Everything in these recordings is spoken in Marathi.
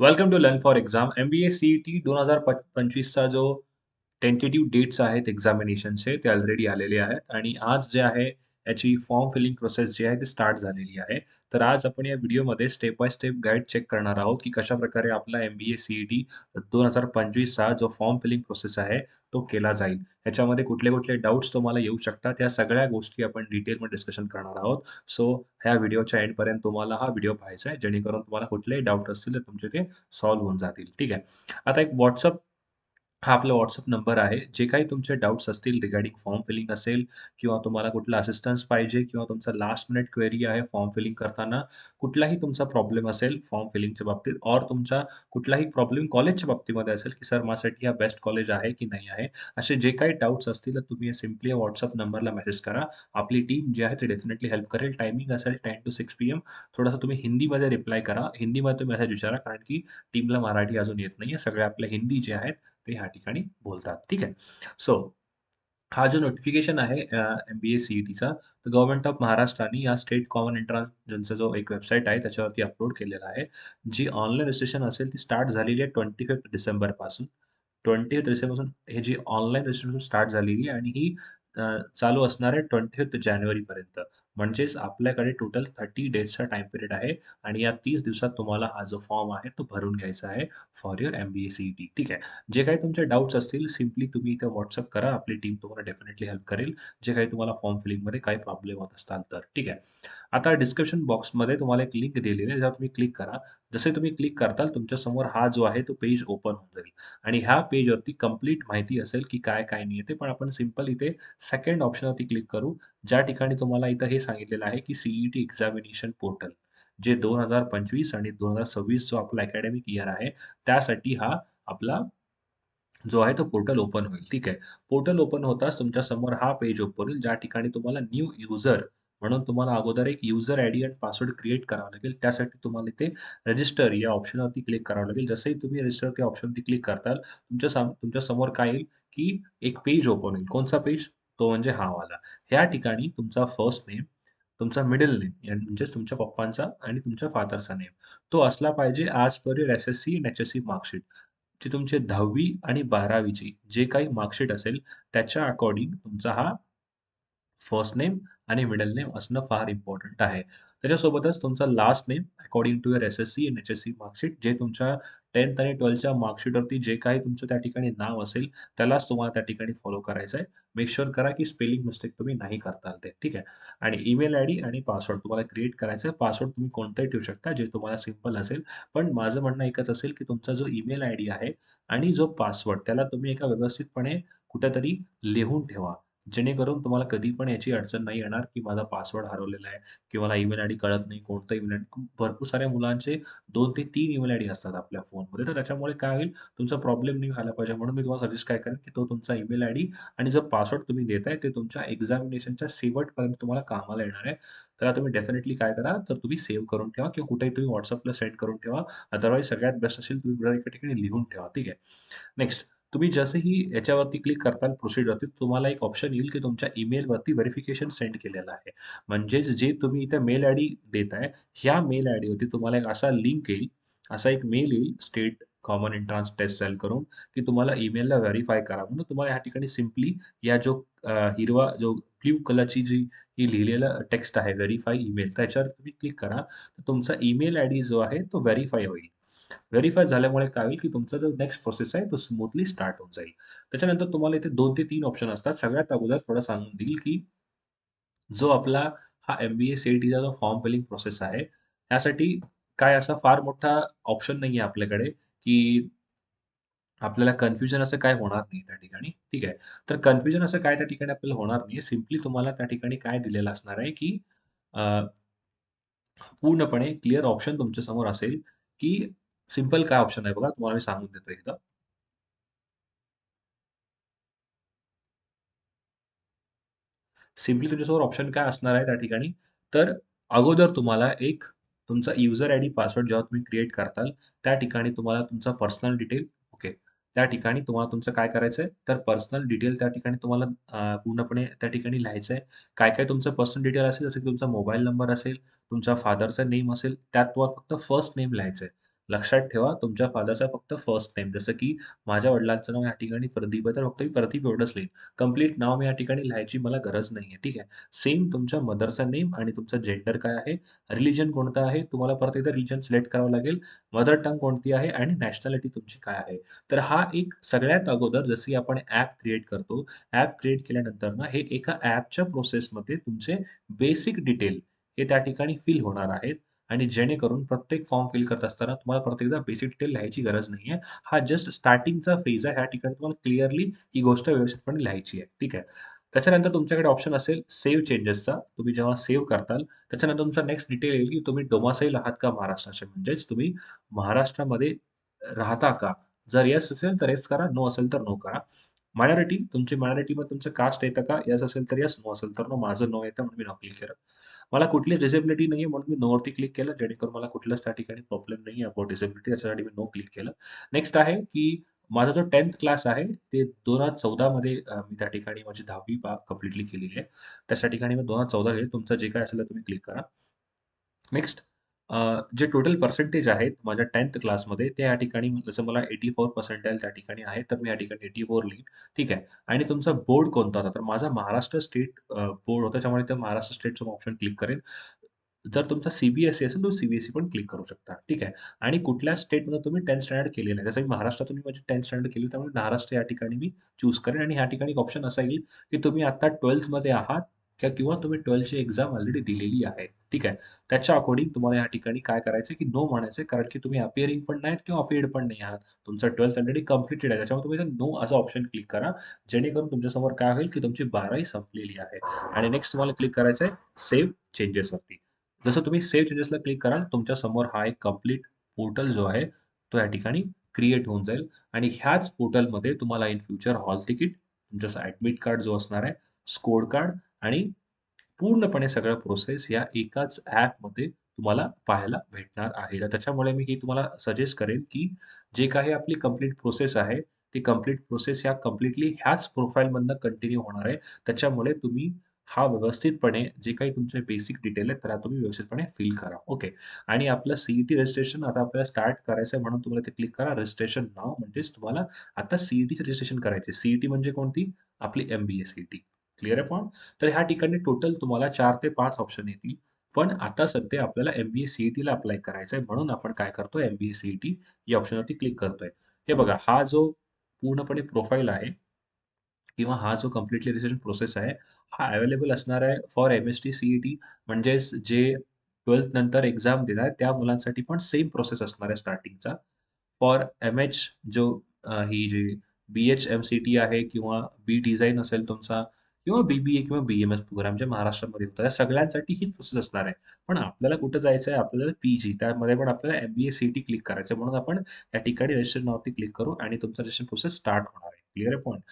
Welcome to learn for exam M B A C T दोन हजार पंचवीसचा जो टेंटेटिव्ह डेट्स आहेत एक्झामिनेशनचे ते ऑलरेडी आलेले आहेत. आणि आज जे आहे याची फॉर्म फिलिंग प्रोसेस जी आहे ती स्टार्ट झालेली आहे. तर आज आपण या व्हिडिओमध्ये step by step guide check करणार आहोत की कशा प्रकारे आपला M B A C E T दोन हजार पंचवीसचा जो फॉर्म फिलिंग प्रोसेस आहे तो केला जाईल. ह्याच्यामध्ये कुठले कुठले डाऊट्स तुम्हाला येऊ शकतात या सगळ्या गोष्टी आपण डिटेलमध्ये डिस्कशन करणार आहोत. सो ह्या व्हिडिओच्या एंडपर्यंत तुम्हाला हा व्हिडिओ पाहायचा आहे जेणेकरून तुम्हाला कुठलेही डाऊट असतील तर तुमचे ते सॉल्व्ह होऊन जातील. ठीक आहे. आता एक व्हॉट्सअप हा आपला व्हॉट्सअप नंबर आहे. जे काही तुमचे डाऊट्स असतील रिगार्डिंग फॉर्म फिलिंग असेल किंवा तुम्हाला कुठला असिस्टन्स पाहिजे किंवा तुमचा लास्ट मिनिट क्वेरी आहे फॉर्म फिलिंग करताना कुठलाही तुमचा प्रॉब्लेम असेल फॉर्म फिलिंगच्या बाबतीत और तुमचा कुठलाही प्रॉब्लेम कॉलेजच्या बाबतीमध्ये असेल की सर माझ्यासाठी हा बेस्ट कॉलेज आहे की नाही आहे? असे जे काही डाऊट्स असतील तर तुम्ही सिम्पली व्हॉट्सअप नंबरला मेसेज करा. आपली टीम जी आहे ती डेफिनेटली हेल्प करेल. टायमिंग असेल ten to six P M थोडासा तुम्ही हिंदीमध्ये रिप्लाय करा. हिंदीमध्ये तुम्ही मेसेज विचारा कारण की टीमला मराठी अजून येत नाही सगळे आपल्या हिंदी जे आहेत ते ह्या ठिकाणी बोलतात. ठीक आहे? सो हा जो नोटिफिकेशन आहे M B A C E टीचा तर गव्हर्नमेंट ऑफ महाराष्ट्राने या स्टेट कॉमन एंट्रन्स ज्यांचा जो एक वेबसाईट आहे त्याच्यावरती अपलोड केलेला आहे. जी ऑनलाईन रजिस्ट्रेशन असेल ती स्टार्ट झालेली आहे ट्वेंटी फिफ्थ डिसेंबरपासून ट्वेंटी फिफ्थ डिसेंबरपासून हे जी ऑनलाईन रजिस्ट्रेशन स्टार्ट झालेली आहे आणि ही चालू असणार आहे ट्वेंटी फिफ्थ जानेवारीपर्यंत. म्हणजेच आपल्याकडे टोटल थर्टी डेजचा टाइम पिरियड आहे आणि या तीस दिवसात तुम्हाला हा जो फॉर्म आहे तो भरून घ्यायचा आहे for your M B A C T ठीक आहे? जे काही तुमचे डाऊट्स असतील सिम्पली तुम्ही इथे व्हॉट्सअप करा. आपली टीम तुम्हाला डेफिनेटली हेल्प करेल. जे काही तुम्हाला फॉर्म फिलिंगमध्ये काही प्रॉब्लेम होत असतात तर. ठीक आहे? आता डिस्क्रिप्शन बॉक्समध्ये तुम्हाला एक लिंक दिलेली आहे. जेव्हा तुम्ही क्लिक करा. जसे तुम्ही क्लिक करताल तुमच्यासमोर हा जो आहे तो पेज ओपन होऊन जाईल. आणि ह्या पेजवरती कंप्लीट माहिती असेल की काय काय नाही येते पण आपण सिंपल इथे सेकंड ऑप्शनवरती क्लिक करू. ज्या ठिकाणी तुम्हाला इथं हे सांगितलेलं आहे की सीईटी एक्झामिनेशन पोर्टल जे दोन हजार पंचवीस आणि दोन हजार सव्वीस जो आपला अकॅडमिक इयर आहे त्यासाठी हा आपला जो आहे तो पोर्टल ओपन होईल. ठीक आहे? पोर्टल ओपन होताच तुमच्यासमोर हा पेज ओपन होईल. ज्या ठिकाणी तुम्हाला न्यू युजर म्हणून तुम्हाला अगोदर एक युजर आय डी आणि पासवर्ड क्रिएट करावं लागेल. त्यासाठी तुम्हाला इथे रजिस्टर या ऑप्शनवरती क्लिक करावं लागेल. जसंही तुम्ही रजिस्टर त्या ऑप्शनवरती क्लिक करताल तुमच्या साम तुमच्यासमोर काय येईल की एक पेज ओपन होईल. कोणचा पेज तो म्हणजे हा वाला. ह्या ठिकाणी तुमचा फर्स्ट नेम तुमचा मिडल नेम म्हणजे तुमच्या पप्पांचा आणि तुमच्या फादरचा नेम तो असला पाहिजे as per your S S C and H S C marksheet जी तुमची दहावी आणि बारावीची जे काही मार्कशीट असेल त्याच्या अकॉर्डिंग तुमचा हा फर्स्ट नेम आणि मिडल नेम असणं फार इम्पॉर्टंट आहे. त्याच्यासोबतच तुमचा last name according to your S S C and H S C marksheet जे तुमच्या टेन्थ आणि ट्वेल्थच्या मार्कशीटवरती जे काही तुमचं त्या ठिकाणी नाव असेल त्यालाच तुम्हाला त्या ठिकाणी फॉलो करायचं आहे. मेक शुअर करा की स्पेलिंग मिस्टेक तुम्ही नाही करताल ते ठीक आहे? आणि ईमेल आय डी आणि पासवर्ड तुम्हाला क्रिएट करायचं आहे. पासवर्ड तुम्ही कोणताही ठेवू शकता जे तुम्हाला सिंपल असेल. पण माझं म्हणणं एकच असेल की तुमचा जो ईमेल आय डी आहे आणि जो पासवर्ड त्याला तुम्ही एका व्यवस्थितपणे कुठेतरी लिहून ठेवा. जेणेकरून तुम्हाला कधी पण याची अडचण नाही येणार की माझा पासवर्ड हरवलेला आहे किंवा मला ईमेल आय डी कळत नाही कोणतं ईमेल आय डी भरपूर साऱ्या मुलांचे दोन ते तीन ईमेल आय डी असतात आपल्या फोनमध्ये तर त्याच्यामुळे काय होईल? तुमचा प्रॉब्लेम नाही व्हायला पाहिजे. म्हणून मी तुम्हाला सजेस्ट काय करेन की तो तुमचा ईमेल आय डी आणि जो पासवर्ड तुम्ही देताय ते तुमच्या एक्झामिनेशनच्या शेवटपर्यंत तुम्हाला कामाला येणार आहे. तर तुम्ही डेफिनेटली काय करा? तर तुम्ही सेव्ह करून ठेवा किंवा कुठेही तुम्ही व्हॉट्सअपला सेंड करून ठेवा. अदरवाईज सगळ्यात बेस्ट असेल तुम्ही एका ठिकाणी लिहून ठेवा. ठीक आहे? नेक्स्ट तुम्ही जसंही याच्यावरती क्लिक करताल प्रोसिडवरती तुम्हाला एक ऑप्शन येईल की तुमच्या ईमेलवरती व्हेरिफिकेशन सेंड केलेलं आहे. म्हणजेच जे तुम्ही इथे मेल आय डी आहे ह्या मेल आय डीवरती तुम्हाला एक असा लिंक येईल असा एक मेल येईल state common entrance test cell करून की तुम्हाला ईमेलला व्हेरीफाय करा. म्हणून तुम्हाला ह्या ठिकाणी सिम्पली या जो हिरवा जो ब्ल्यू कलरची जी ही लिहिलेलं टेक्स्ट आहे व्हेरीफाय ईमेल त्याच्यावर तुम्ही क्लिक करा. तर तुमचा ईमेल आय डी जो आहे तो व्हेरीफाय होईल. व्हेरीफाय झाल्यामुळे काय होईल की तुमचा जो नेक्स्ट प्रोसेस आहे तो स्मूथली स्टार्ट होऊन जाईल. त्याच्यानंतर तुम्हाला इथे दोन ते तीन ऑप्शन असतात. सगळ्यात अगोदर थोडं सांगून देईल की जो आपला हा एम बी ए सीईटीचा जो फॉर्म फिलिंग प्रोसेस आहे त्यासाठी काय असा फार मोठा ऑप्शन नाही आहे आपल्याकडे की आपल्याला कन्फ्युजन असं काय होणार नाही त्या ठिकाणी. ठीक आहे? तर कन्फ्युजन असं काय त्या ठिकाणी आपल्याला होणार नाही सिम्पली तुम्हाला त्या ठिकाणी काय दिलेलं असणार आहे की पूर्णपणे क्लिअर ऑप्शन तुमच्यासमोर असेल की सिंपल काय ऑप्शन आहे बघा तुम्हाला मी सांगून देतो एकदा. सिम्पली तुमच्यासमोर ऑप्शन काय असणार आहे त्या ठिकाणी? तर अगोदर तुम्हाला एक तुमचा युजर आय डी पासवर्ड जेव्हा तुम्ही क्रिएट करताल त्या ठिकाणी तुम्हाला तुमचा पर्सनल डिटेल ओके त्या ठिकाणी तुम्हाला तुमचं काय करायचं आहे तर पर्सनल डिटेल त्या ठिकाणी तुम्हाला पूर्णपणे त्या ठिकाणी लिहायचं आहे काय काय तुमचं पर्सनल डिटेल असेल जसं की तुमचा मोबाईल नंबर असेल तुमच्या फादरचा नेम असेल त्यात तुम्हाला फक्त फर्स्ट नेम लिहायचं आहे लक्षात ठेवा तुमच्या फादरचा फक्त फर्स्ट नेम जसं की माझ्या वडिलांचं नाव या ठिकाणी प्रदीप आहे तर फक्त मी प्रदीप एवढंच लिहीन. कंप्लीट नाव मी या ठिकाणी लिहायची मला गरज नाही आहे ठीक आहे. सेम तुमच्या मदरचा नेम आणि तुमचं जेंडर काय आहे, रिलिजन कोणतं आहे, तुम्हाला परत एकदा रिलिजन सिलेक्ट करावं लागेल. मदर टंग कोणती आहे आणि नॅशनॅलिटी तुमची काय आहे. तर हा एक सगळ्यात अगोदर जशी आपण ॲप क्रिएट करतो. ॲप क्रिएट केल्यानंतर ना हे एका ॲपच्या प्रोसेसमध्ये तुमचे बेसिक डिटेल हे त्या ठिकाणी फिल होणार आहेत आणि जेणेकरून प्रत्येक फॉर्म फिल करत असताना तुम्हाला प्रत्येकदा बेसिक डिटेल लिहायची गरज नाहीये. हा जस्ट स्टार्टिंगचा फेज आहे. ह्या ठिकाणी तुम्हाला क्लिअरली ही गोष्ट व्यवस्थितपणे लिहायची आहे. ठीक आहे. त्याच्यानंतर तुमच्याकडे ऑप्शन असेल सेव्ह चेंजेसचा. तुम्ही जेव्हा सेव्ह करताल त्याच्यानंतर तुमचा नेक्स्ट डिटेल येईल की तुम्ही डोमासाईल आहात का महाराष्ट्राचे? म्हणजेच तुम्ही महाराष्ट्रामध्ये राहता का? जर येस असेल तर येस करा, नो असेल तर नो करा. मायनॉरिटी तुमची मायनॉरिटीमध्ये तुमचं कास्ट येतं का? येस असेल तर येस, नो असेल तर नो. माझं नो येतं म्हणून मी नो केलं. मला कुठलीच डिसेबिलिटी नाहीये म्हणून मी नोवरती क्लिक केलं जेणेकरून मला कुठल्याच त्या ठिकाणी प्रॉब्लेम नाही आहे अबाउट डिसेबिलिटी त्याच्यासाठी मी नो क्लिक केलं. नेक्स्ट आहे की माझा जो 10th क्लास आहे ते दोन हजार चौदामध्ये मी त्या ठिकाणी माझी 10वी पा कंप्लीटली केलेली आहे. त्याच्या ठिकाणी मी दोन हजार चौदा घेईल तुमचं जे काय असेल ते तुम्ही क्लिक करा. नेक्स्ट जे टोटल पर्सेंटेज आहेत माझ्या 10th क्लासमध्ये ते या ठिकाणी जसं मला 84 पर्सेंटाइल त्या ठिकाणी आहे, तर मी या ठिकाणी 84 लिहीन. ठीक आहे. आणि तुमचा बोर्ड कोणता होता? तर माझा महाराष्ट्र स्टेट बोर्ड होता त्यामुळे ते महाराष्ट्र स्टेटचं ऑप्शन क्लिक करेन. जर तुमचा सी-बी-एस-ई असेल तर सी-बी-एस-ई पण क्लिक करू शकता. ठीक आहे. आणि कुठल्या स्टेटमध्ये तुम्ही 10th स्टँडर्ड केलेलं आहे. जसं मी महाराष्ट्रातून मी माझी 10th स्टँडर्ड केली त्यामुळे महाराष्ट्र या ठिकाणी मी चूज करेन आणि ह्या ठिकाणी ऑप्शन असा येईल की तुम्ही आता ट्वेल्थमध्ये आहात किंवा तुम्ही 12th एक्झाम ऑलरेडी दिलेली आहे. ठीक आहे. त्याच्या अकॉर्डिंग तुम्हाला या ठिकाणी काय करायचंय की नो म्हणायचं कारण की तुम्ही अपिअरिंग पण नाहीत किंवा अपिअर्ड पण नाही आहात. तुमचं 12th ऑलरेडी कम्प्लिटेड आहे. त्याच्यामुळे तुम्ही नो असा ऑप्शन क्लिक करा. जेणेकरून तुमच्यासमोर काय होईल की तुमची 12वी संपलेली आहे. आणि नेक्स्ट तुम्हाला क्लिक करायचं आहे सेव्ह चेंजेसवरती. जसं तुम्ही सेव्ह चेंजेसला क्लिक कराल तुमच्यासमोर हा एक कंप्लीट पोर्टल जो आहे तो या ठिकाणी क्रिएट होऊन जाईल आणि ह्याच पोर्टलमध्ये तुम्हाला इन फ्युचर हॉल तिकीट, तुमचा ॲडमिट कार्ड जो असणार आहे, स्कोर कार्ड आणि पूर्णपणे सगळं प्रोसेस या एकाच ॲपमध्ये तुम्हाला पाहायला भेटणार आहे. त्याच्यामुळे मी ही तुम्हाला सजेस्ट करेन की जे काही आपली कंप्लीट प्रोसेस आहे, ती कंप्लीट प्रोसेस ह्या कंप्लीटली ह्याच प्रोफाइलमधनं कंटिन्यू होणार आहे. त्याच्यामुळे तुम्ही हा व्यवस्थितपणे जे काही तुमचे बेसिक डिटेल आहेत, त्याला तुम्ही व्यवस्थितपणे फिल करा. ओके. आणि आपलं सी-ई-टी रजिस्ट्रेशन आता आपल्याला स्टार्ट करायचं आहे म्हणून तुम्हाला ते क्लिक करा रजिस्ट्रेशन नाव म्हणजेच तुम्हाला आता सी-ई-टीचं रजिस्ट्रेशन करायचे. सी-ई-टी म्हणजे कोणती? आपली एम-बी-ए सी टी क्लिअर आहे पॉईंट तर ह्या ठिकाणी टोटल तुम्हाला चार ते पाच ऑप्शन येतील. पण आता सध्या आपल्याला एम-बी-ए सी-ई-टीला अप्लाय करायचं आहे म्हणून आपण काय करतोय एम-बी-ए सी-ई-टी या ऑप्शनवरती क्लिक करतोय. हे बघा हा जो पूर्णपणे प्रोफाइल आहे किंवा हा जो कम्प्लिटली रजिस्ट्रेशन प्रोसेस आहे, हा अवेलेबल असणार आहे फॉर एम-एस-टी सी-ई-टी म्हणजेच जे 12th नंतर एक्झाम देणार त्या मुलांसाठी पण सेम प्रोसेस असणार आहे स्टार्टिंगचा. फॉर एम-एच जो ही जी बी-एच-एम-सी-टी आहे किंवा बी डिझाईन असेल तुमचा किंवा बी-बी-ए किंवा बी-एम-एस प्रोग्राम जे महाराष्ट्रामध्ये होतात, त्या सगळ्यांसाठी हीच प्रोसेस असणार आहे. पण आपल्याला कुठं जायचं आहे? आपल्याला पी-जी त्यामध्ये पण आपल्याला एम-बी-ए सी टी क्लिक करायचं म्हणून आपण त्या ठिकाणी रजिस्ट्रेशन नावरती क्लिक करू आणि तुमचं रजिस्ट्रेशन प्रोसेस स्टार्ट होणार आहे. क्लिअर आहे पॉईंट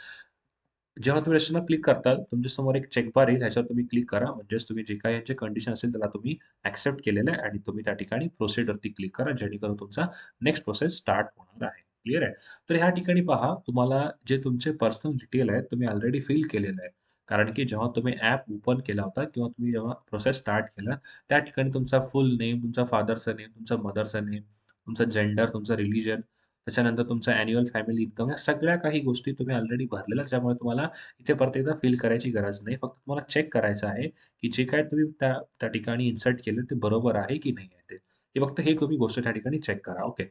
जेव्हा तुम्ही रजिस्ट्रेशनला क्लिक करताल, तुमच्यासमोर एक चेक बार येईल. ह्याच्यावर तुम्ही क्लिक करा. म्हणजेच तुम्ही जे काही यांचे कंडिशन असेल त्याला तुम्ही ऍक्सेप्ट केलेलं आहे आणि तुम्ही त्या ठिकाणी प्रोसेडवरती क्लिक करा. जेणेकरून तुमचा नेक्स्ट प्रोसेस स्टार्ट होणार आहे. क्लिअर आहे? तर ह्या ठिकाणी पहा तुम्हाला जे तुमचे पर्सनल डिटेल आहेत तुम्ही ऑलरेडी फिल केलेलं आहे. कारण की जेव्हा तुम्ही ॲप ओपन केला होता किंवा तुम्ही जेव्हा प्रोसेस स्टार्ट केला, त्या ठिकाणी तुमचा फुल नेम, तुमचा फादरचा नेम, तुमचा मदरचा नेम, तुमचा जेंडर, तुमचं रिलिजन, त्याच्यानंतर तुमचा अॅन्युअल फॅमिली इन्कम या सगळ्या काही गोष्टी तुम्ही ऑलरेडी भरलेल्या त्यामुळे तुम्हाला इथे परत एकदा फिल करायची गरज नाही. फक्त तुम्हाला चेक करायचं आहे की जे काय तुम्ही त्या त्या ठिकाणी इन्सर्ट केलं ते बरोबर आहे की नाही आहे ते. हे फक्त हे तुम्ही गोष्ट त्या ठिकाणी चेक करा. ओके.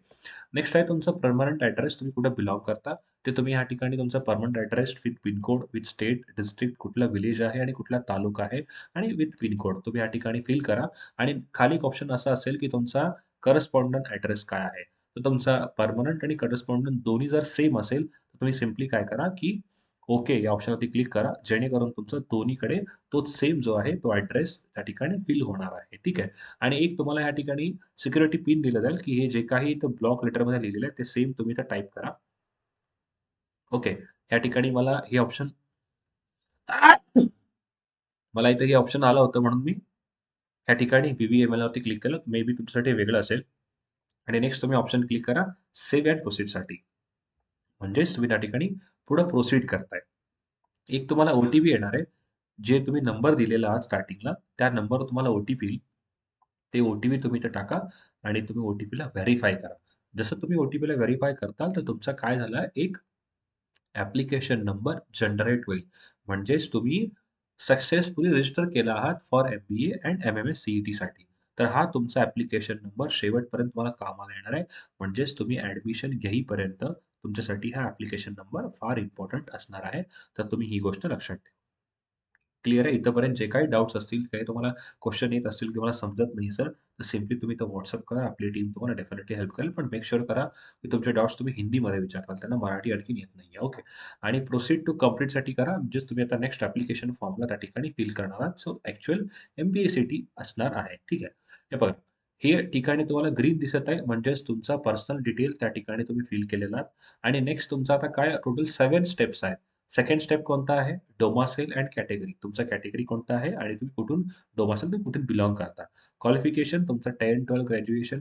नेक्स्ट आहे तुमचा परमनंट ॲड्रेस तुम्ही कुठे बिलॉन्ग करता, ते तुम्ही या ठिकाणी तुमचा permanent address with pin code, with state, district, कुठला विलेज आहे आणि कुठला तालुका आहे आणि विथ पिनकोड तुम्ही या ठिकाणी फिल करा आणि खाली एक ऑप्शन असा असेल की तुमचा करस्पॉन्डंट ॲड्रेस काय आहे? तर तुमचा परमनंट आणि करस्पॉन्डंट दोन्ही जर सेम असेल, तर तुम्ही सिम्पली काय करा की ओके या ऑप्शनवरती क्लिक करा. जेणेकरून तुमचं दोन्हीकडे तो सेम जो आहे तो ॲड्रेस त्या ठिकाणी फिल होणार आहे. ठीक आहे. आणि एक तुम्हाला या ठिकाणी सिक्युरिटी पिन दिलं जाईल की हे जे काही इथं ब्लॉक लेटरमध्ये लिहिलेलं आहे ते सेम तुम्ही इथं टाईप करा. ओके. या ठिकाणी मला हे ऑप्शन मला इथं हे ऑप्शन आलं होतं म्हणून मी या ठिकाणी व्ही-व्ही-एम-एल वरती क्लिक केलं. मे बी तुमच्यासाठी वेगळं असेल. आणि नेक्स्ट तुम्ही ऑप्शन क्लिक करा सेव्ह अँड प्रोसीडसाठी. म्हणजेच तुम्ही त्या ठिकाणी पुढे प्रोसीड करताय. एक तुम्हाला ओ-टी-पी येणार आहे. जे तुम्ही नंबर दिलेला आहात स्टार्टिंगला त्या नंबरवर तुम्हाला ओ-टी-पी येईल. ते ओ-टी-पी तुम्ही इथे टाका आणि तुम्ही ओ-टी-पीला व्हेरीफाय करा. जसं तुम्ही ओ-टी-पीला व्हेरीफाय करताल, तर तुमचा काय झाला एक ॲप्लिकेशन नंबर जनरेट होईल. म्हणजेच तुम्ही सक्सेसफुली रजिस्टर केला आहात फॉर एम-बी-ए अँड एम-एम-एस सी-ई-टीसाठी. तर हा तुमचा ॲप्लिकेशन नंबर शेवटपर्यंत तुम्हाला कामाला येणार आहे. म्हणजेच तुम्ही ॲडमिशन घेईपर्यंत तुमच्यासाठी हा ॲप्लिकेशन नंबर फार इम्पॉर्टंट असणार आहे. तर तुम्ही ही गोष्ट लक्षात ठेवा. क्लिअर आहे इथंपर्यंत जे काही डाउट्स असतील, काही तुम्हाला क्वेश्चन येत असतील किंवा मला समजत नाही सर, तर सिम्पली तुम्ही तर व्हॉट्सअप करा. आपली टीम तुम्हाला डेफिनेटली हेल्प करेल. पण मेक शुअर करा, की तुमचे डाउट्स तुम्ही हिंदीमध्ये विचारताल. त्यांना मराठी आणखीन येत नाहीये. ओके. आणि प्रोसीड टू कंप्लीटसाठी करा. म्हणजेच तुम्ही आता नेक्स्ट ॲप्लिकेशन फॉर्मला त्या ठिकाणी फिल करणार आहात. So actual MBA C T असणार आहे. ठीक आहे. हे बघा, हे ठिकाणी तुम्हाला ग्रीन दिसत आहे म्हणजेच तुमचा पर्सनल डिटेल त्या ठिकाणी तुम्ही फिल केलेला आहात. आणि नेक्स्ट तुमचा आता काय टोटल सेवन स्टेप्स आहेत. सेकंड स्टेप कोणता आहे? Domicile and category. तुमचा कॅटेगरी कोणता आहे आणि तुम्ही कुठून डोमासेल तुम्ही कुठून बिलॉंग करता. क्वालिफिकेशन तुमचं 10-12 ग्रॅज्युएशन.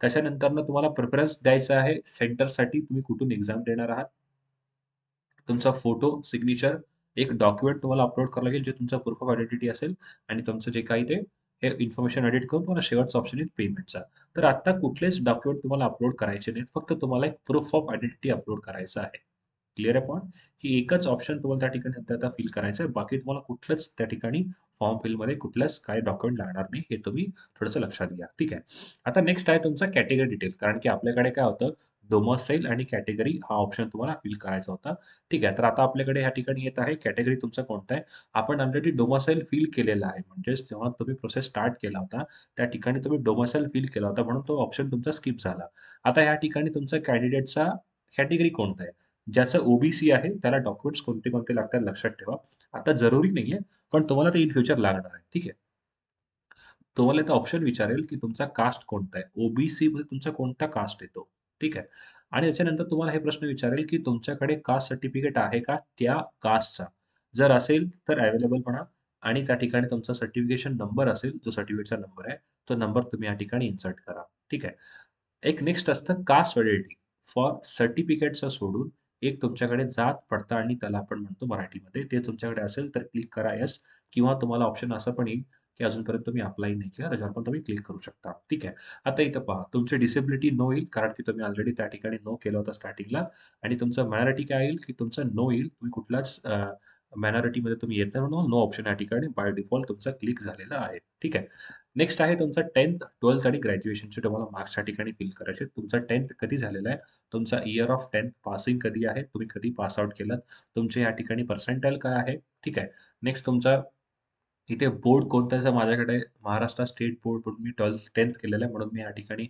त्याच्यानंतरनं तुम्हाला प्रेफरन्स द्यायचा आहे सेंटरसाठी तुम्ही कुठून एक्झाम देणार आहात. तुमचा फोटो, सिग्नेचर, एक डॉक्युमेंट तुम्हाला अपलोड करावं लागेल, जे तुमचा प्रूफ ऑफ आयडेंटिटी असेल आणि तुमचं जे काही ते हे इन्फॉर्मेशन एडिट करून तुम्हाला शेवटचा ऑप्शन येईल पेमेंटचा. तर आता कुठलेच डॉक्युमेंट तुम्हाला अपलोड करायचे नाहीत. फक्त तुम्हाला एक प्रूफ ऑफ आयडेंटिटी अपलोड करायचं आहे. क्लिअर आहे पॉईंट की एकच ऑप्शन तुम्हाला त्या ठिकाणी आता फिल करायचं आहे. बाकी तुम्हाला कुठलंच त्या ठिकाणी फॉर्म फिलमध्ये कुठलंच काही डॉक्युमेंट लागणार नाही. हे तुम्ही थोडंसं लक्षात घ्या. ठीक आहे. आता नेक्स्ट आहे तुमचा कॅटेगरी डिटेल. कारण की आपल्याकडे काय होतं डोमासाइल आणि कॅटेगरी हा ऑप्शन तुम्हाला फिल करायचा होता. ठीक आहे. तर आता आपल्याकडे ह्या ठिकाणी येत आहे कॅटेगरी तुमचा कोणता आहे? आपण ऑलरेडी डोमासाइल फिल केलेला आहे. म्हणजेच जेव्हा तुम्ही प्रोसेस स्टार्ट केला होता, त्या ठिकाणी तुम्ही डोमासाइल फिल केला होता म्हणून तो ऑप्शन तुमचा स्किप झाला. आता ह्या ठिकाणी तुमचा कॅन्डिडेटचा कॅटेगरी कोणता आहे? ज्याचं ओबीसी आहे त्याला डॉक्युमेंट्स कोणते-कोणते लागतात लक्षात ठेवा. आता जरुरी नाहीये, पण तुम्हाला ते इन फ्युचर लागणार आहे. ठीक आहे. तुम्हाला इथं ऑप्शन विचारेल, की तुमचा कास्ट कोणता आहे? ओबीसी मध्ये तुमचा कोणता कास्ट येतो? ठीक आहे. आणि त्याच्यानंतर तुम्हाला हे प्रश्न विचारेल, की तुमच्याकडे कास्ट सर्टिफिकेट आहे का त्या कास्टचा? जर असेल तर अवेलेबल म्हणा आणि त्या ठिकाणी तुमचा सर्टिफिकेशन नंबर असेल, जो सर्टिफिकेटचा नंबर आहे, तो नंबर तुम्ही या ठिकाणी इन्सर्ट करा. ठीक आहे. एक नेक्स्ट असतं कास्ट व्हॅलिडिटी फॉर सर्टिफिकेटचं सोडून एक तुमच्याकडे जात पडताळणी त्याला आपण म्हणतो मराठीमध्ये. ते तुमच्याकडे असेल तर क्लिक करा यस किंवा तुम्हाला ऑप्शन असं पण येईल, की अजूनपर्यंत तुम्ही अप्लाय नाही केला त्याच्यावर पण तुम्ही क्लिक करू शकता. ठीक आहे. आता इथं पहा तुमची डिसेबिलिटी नो येईल कारण की तुम्ही ऑलरेडी त्या ठिकाणी नो केलं होतं स्टार्टिंगला आणि तुमचं मायनॉरिटी काय येईल, की तुमचं नो येईल. तुम्ही कुठलाच मायनॉरिटीमध्ये तुम्ही येत नाही म्हणून नो ऑप्शन या ठिकाणी बाय डिफॉल्ट तुमचा क्लिक झालेला आहे. ठीक आहे. नेक्स्ट आहे तुमचा 10th, 12th आणि ग्रॅज्युएशनचे तुम्हाला मार्क्स या ठिकाणी फिल करायचे आहेत. तुमचा 10th कधी झालेला आहे? तुमचा इयर ऑफ 10th पासिंग कधी आहे? तुम्ही कधी पास आउट केलात? तुमचे या ठिकाणी पर्सेंटाइल काय आहे? ठीक आहे. नेक्स्ट तुमचा इथे बोर्ड कोणता आहे? तर माझ्याकडे महाराष्ट्र स्टेट बोर्ड म्हणून मी 12th 10th केलेलं आहे म्हणून मी या ठिकाणी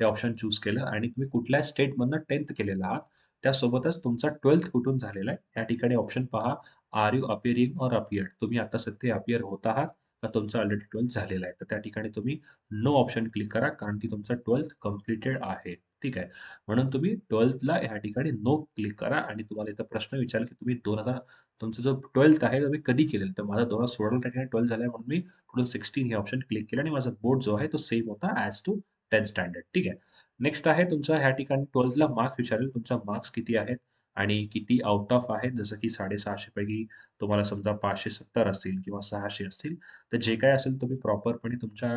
हे ऑप्शन चूज केलं आणि तुम्ही कुठल्या स्टेटमधनं 10th केलेलं आहात. त्यासोबतच तुमचा 12th कुठून झालेला आहे? या ठिकाणी ऑप्शन पहा. Are you appearing or appeared? तुम्ही आता सध्या अपिअर होत आहात का तुमचा ऑलरेडी ट्वेल्थ झालेला आहे. तर त्या ठिकाणी तुम्ही नो ऑप्शन क्लिक करा कारण की तुमचं 12th कंप्लीटेड आहे. ठीक आहे. म्हणून तुम्ही 12thला ह्या ठिकाणी नो क्लिक करा आणि तुम्हाला इथं प्रश्न विचार की तुम्ही दोन हजार तुमचा जो 12th आहे तुम्ही कधी केलेलं? तर माझा 2016ला त्या ठिकाणी ट्वेल्थ झाला म्हणून मी पुढे 16 हे ऑप्शन क्लिक केलं आणि माझा बोर्ड जो आहे तो सेम होता ॲज टू 10th स्टँडर्ड. ठीक आहे. नेक्स्ट आहे तुमचा ह्या ठिकाणी 12thला मार्क्स विचारेल. तुमचा मार्क्स किती आहेत आणि किती आउट ऑफ आहेत? जसं की 650 पैकी तुम्हाला समजा 570 असतील किंवा सहाशे असतील, तर जे काय असेल तुम्ही प्रॉपरपणे तुमच्या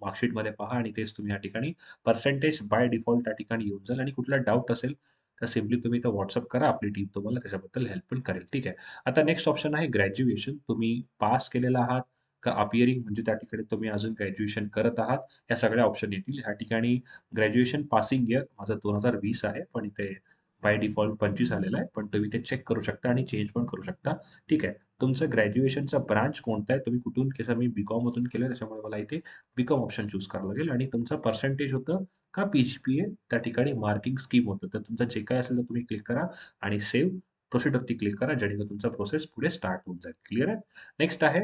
मार्कशीटमध्ये पहा आणि तेच तुम्ही या ठिकाणी पर्सेंटेज बाय डिफॉल्ट त्या ठिकाणी येऊन जाईल आणि कुठला डाउट असेल, तर सिम्पली तुम्ही तर व्हॉट्सअप करा. आपली टीम तुम्हाला त्याच्याबद्दल हेल्प पण करेल. ठीक आहे. आता नेक्स्ट ऑप्शन आहे ग्रॅज्युएशन. तुम्ही पास केलेलं आहात का अपिअरिंग म्हणजे त्या ठिकाणी तुम्ही अजून ग्रॅज्युएशन करत आहात. ह्या सगळ्या ऑप्शन येतील. ह्या ठिकाणी ग्रॅज्युएशन पासिंग इयर माझं 2020 आहे. पण इथे बाय डिफॉल्ट पंचवीस आलेला आहे. पण तुम्ही ते चेक करू शकता आणि चेंज पण करू शकता. ठीक आहे. तुमचं ग्रॅज्युएशनचा ब्रांच कोणता आहे? तुम्ही कुठून कसं मी बी-कॉम मधून केलं त्याच्यामुळे मला इथे बी-कॉम ऑप्शन चूज करावं लागेल आणि तुमचं पर्सेंटेज होतं का पी-जी-पी-ए त्या ठिकाणी मार्किंग स्कीम होतं. तर तुमचं जे काय असेल तर तुम्ही क्लिक करा आणि सेव्ह प्रोसीडवरती क्लिक करा जेणेकरून तुमचा प्रोसेस पुढे स्टार्ट होऊन जाईल. क्लिअर आहे? नेक्स्ट आहे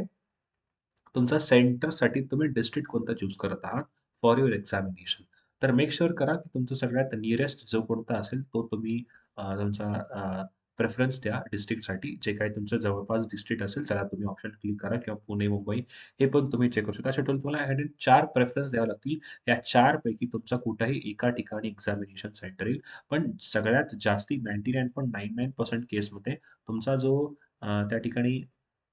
तुमचा सेंटरसाठी तुम्ही डिस्ट्रिक्ट कोणता चूज करत आहात फॉर युअर एक्झामिनेशन. तर मेक शुअर करा की तुमचा सगळ्यात निअरेस्ट जो कोणता असेल तो तुम्ही तुमचा प्रेफरन्स द्या डिस्ट्रिक्टसाठी. जे काही तुमचं जवळपास डिस्ट्रिक्ट असेल त्याला तुम्ही ऑप्शन क्लिक करा किंवा पुणे, मुंबई हे पण तुम्ही चेक करू शकता. अशा टोटल तुम्हाला ह्याच्यात 4 प्रेफरन्स द्यावे लागतील. या चारपैकी तुमचा कुठंही एका ठिकाणी एक्झामिनेशन सेंटर येईल. पण सगळ्यात जास्ती 99.99% केसमध्ये तुमचा जो त्या ठिकाणी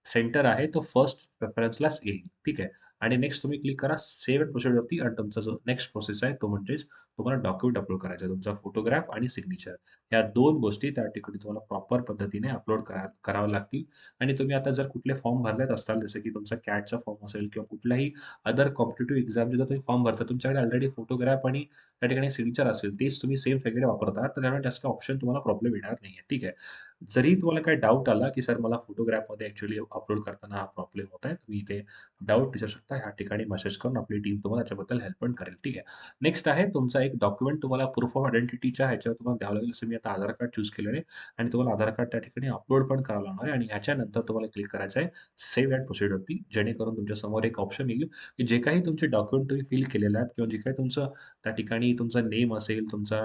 सेंटर आहे तो फर्स्ट प्रेफरन्सलाच येईल. ठीक आहे. आणि नेक्स्ट तुम्ही क्लिक करा सेव्ह प्रोसेसवरती आणि तुमचा जो नेक्स्ट प्रोसेस आहे तो म्हणजेच तुम्हाला डॉक्युमेंट अपलोड करायचा आहे. तुमचा फोटोग्राफ आणि सिग्नेचर या दोन गोष्टी त्या ठिकाणी तुम्हाला प्रॉपर पद्धतीने अपलोड करा कराव्या लागतील आणि तुम्ही आता जर कुठले फॉर्म भरलेत असताल, जसं की तुमचा कॅटचा फॉर्म असेल किंवा कुठलाही अदर कॉम्पिटेटिव्ह एक्झामचे जर तुम्ही फॉर्म भरता, तुमच्याकडे ऑलरेडी फोटोग्राफ आणि त्या ठिकाणी सिग्नेचर असेल, तेच तुम्ही सेम वेगळे वापरता, तर त्यामुळे जास्त ऑप्शन तुम्हाला प्रॉब्लेम येणार नाहीये. ठीक आहे. जरी तुम्हाला काय डाऊट आला, की सर मला फोटोग्राफमध्ये ॲक्च्युली अपलोड करताना हा प्रॉब्लेम होत आहे तुम्ही इथे डाऊट विचारू शकता. ह्या ठिकाणी मेसेज करून आपली टीम तुम्हाला त्याच्याबद्दल हेल्प पण करेल. ठीक आहे. नेक्स्ट आहे तुमचा एक डॉक्युमेंट तुम्हाला प्रूफ ऑफ आयडेंटिटीच्या ह्याच्यावर तुम्हाला द्यावं लागेल. असं मी आता आधार कार्ड चूज केलेलं आहे आणि तुम्हाला आधार कार्ड त्या ठिकाणी अपलोड पण करावं लागणार आहे आणि ह्याच्यानंतर तुम्हाला क्लिक करायचं आहे सेव्ह अँड प्रोसिडवरती जेणेकरून तुमच्यासमोर एक ऑप्शन येईल, की जे काही तुमचे डॉक्युमेंट तुम्ही फिल केलेले आहेत किंवा जे काही तुमचं त्या ठिकाणी तुमचा नेम असेल, तुमचा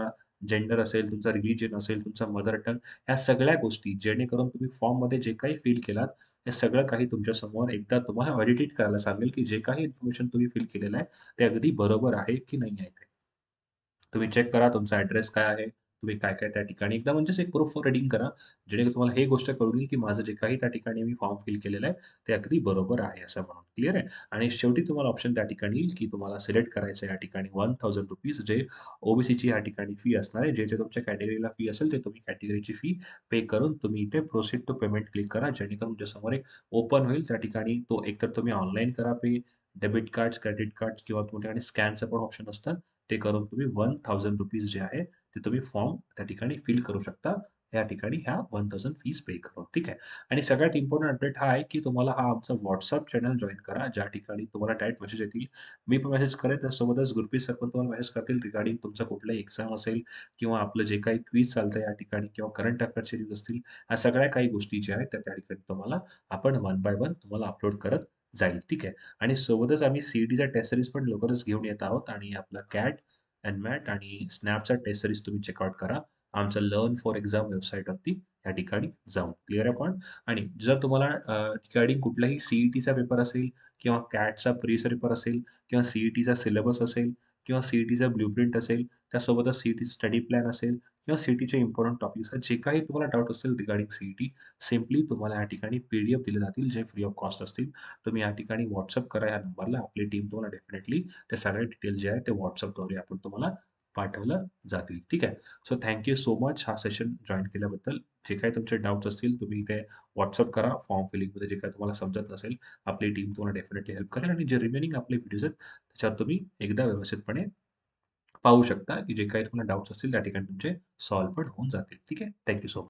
जेंडर असेल, तुमचा रिलिजन असेल, तुमचा मदर टंग ह्या सगळ्या गोष्टी जेणेकरून तुम्ही फॉर्ममध्ये जे काही फिल केलात, हे सगळं काही तुमच्यासमोर एकदा तुम्हाला व्हॅलिडेट करायला सांगेल, की जे काही इन्फॉर्मेशन तुम्ही फिल केलेलं आहे, ते अगदी बरोबर आहे की नाही आहे ते. तुम्ही चेक करा तुमचा ॲड्रेस काय आहे? तुम्ही काय-काय त्या ठिकाणी एकदा म्हणजेच एक प्रूफ ऑफ रीडिंग करा. जेणेकरून तुम्हाला हे गोष्ट कळून येईल, की माझं जे काही त्या ठिकाणी मी फॉर्म फिल केलेलं आहे, ते अगदी बरोबर आहे असं म्हणून. क्लिअर आहे? आणि शेवटी तुम्हाला ऑप्शन त्या ठिकाणी येईल, की तुम्हाला सिलेक्ट करायचं आहे या ठिकाणी ₹1000 जे ओ-बी-सीची या ठिकाणी फी असणार आहे. जे-जे तुमच्या कॅटेगरीला फी असेल, ते तुम्ही कॅटेगरीची फी पे करून तुम्ही इथे प्रोसीड टू पेमेंट क्लिक करा. जेणेकरून तुमच्यासमोर एक ओपन होईल. त्या ठिकाणी तो एकतर तुम्ही ऑनलाईन करा pay, debit cards, credit cards किंवा तुमच्याकडे स्कॅनचं पण ऑप्शन असतं. ते करून तुम्ही ₹1000 जे आहे, ते तुम्ही फॉर्म त्या ठिकाणी फिल करू शकता. या ठिकाणी ह्या वन थाउजंड फीज पे करून. ठीक आहे. आणि सगळ्यात इम्पॉर्टंट अपडेट हा आहे, की तुम्हाला हा आमचा व्हॉट्सअप चॅनल जॉईन करा. ज्या ठिकाणी तुम्हाला डायरेक्ट मेसेज येतील. मी पण मेसेज करेन. त्यासोबतच ग्रुपी सर पण तुम्हाला मेसेज करतील रिगार्डिंग तुमचा कुठलाही एक्झाम असेल किंवा आपलं जे काही क्विज चालतं या ठिकाणी किंवा करंट अफेअर्सचे न्यूज असतील. ह्या सगळ्या काही गोष्टी ज्या आहेत, त्या त्या ठिकाणी तुम्हाला आपण वन बाय वन तुम्हाला अपलोड करत जाईल. ठीक आहे. आणि सोबतच आम्ही सी-ई-टीचा टेस्ट सिरीज पण लवकरच घेऊन येत आहोत आणि आपला कॅट, एन-मॅट आणि स्नॅपचा टेस्ट सिरीज तुम्ही चेकआउट करा. आमचं लर्न फॉर एक्झाम वेबसाईटवरती या ठिकाणी जाऊन. क्लिअर आहे पण आणि जर तुम्हाला ठिकाणी रिगार्डिंग कुठलाही सीईटीचा पेपर असेल किंवा कॅटचा प्रेस पेपर असेल किंवा सीईटीचा सिलेबस असेल किंवा सीईटीचा ब्ल्यूप्रिंट असेल, त्यासोबतच सी-ई-टीचा स्टडी प्लॅन असेल किंवा सी टीचे इम्पॉर्टंट टॉपिक्स जे काही तुम्हाला डाउट असेल रिगार्डिंग सी-ई-टी, सिम्पली तुम्हाला या ठिकाणी पी-डी-एफ दिले जातील, जे फ्री ऑफ कॉस्ट असतील. तुम्ही या ठिकाणी व्हॉट्सअप करा या नंबरला. आपली टीम तुम्हाला डेफिनेटली ते सगळे डिटेल्स जे आहे ते व्हॉट्सअपद्वारे आपण तुम्हाला पाठवलं जातील. ठीक आहे. So thank you so much हा सेशन जॉईन केल्याबद्दल. जे काही तुमचे डाऊट्स असतील, तुम्ही ते व्हॉट्सअप करा. फॉर्म फिलिंगमध्ये जे काही तुम्हाला समजत नसेल, आपली टीम तुम्हाला डेफिनेटली हेल्प करेल आणि जे रिमेनिंग आपले व्हिडिओज आहेत, त्याच्यावर तुम्ही एकदा व्यवस्थितपणे पाहू शकता, की जे काही तुम्हाला डाउट्स असतील, त्या ठिकाणी तुमचे सॉल्व्ह पण होऊन जातील. ठीक आहे. Thank you so much.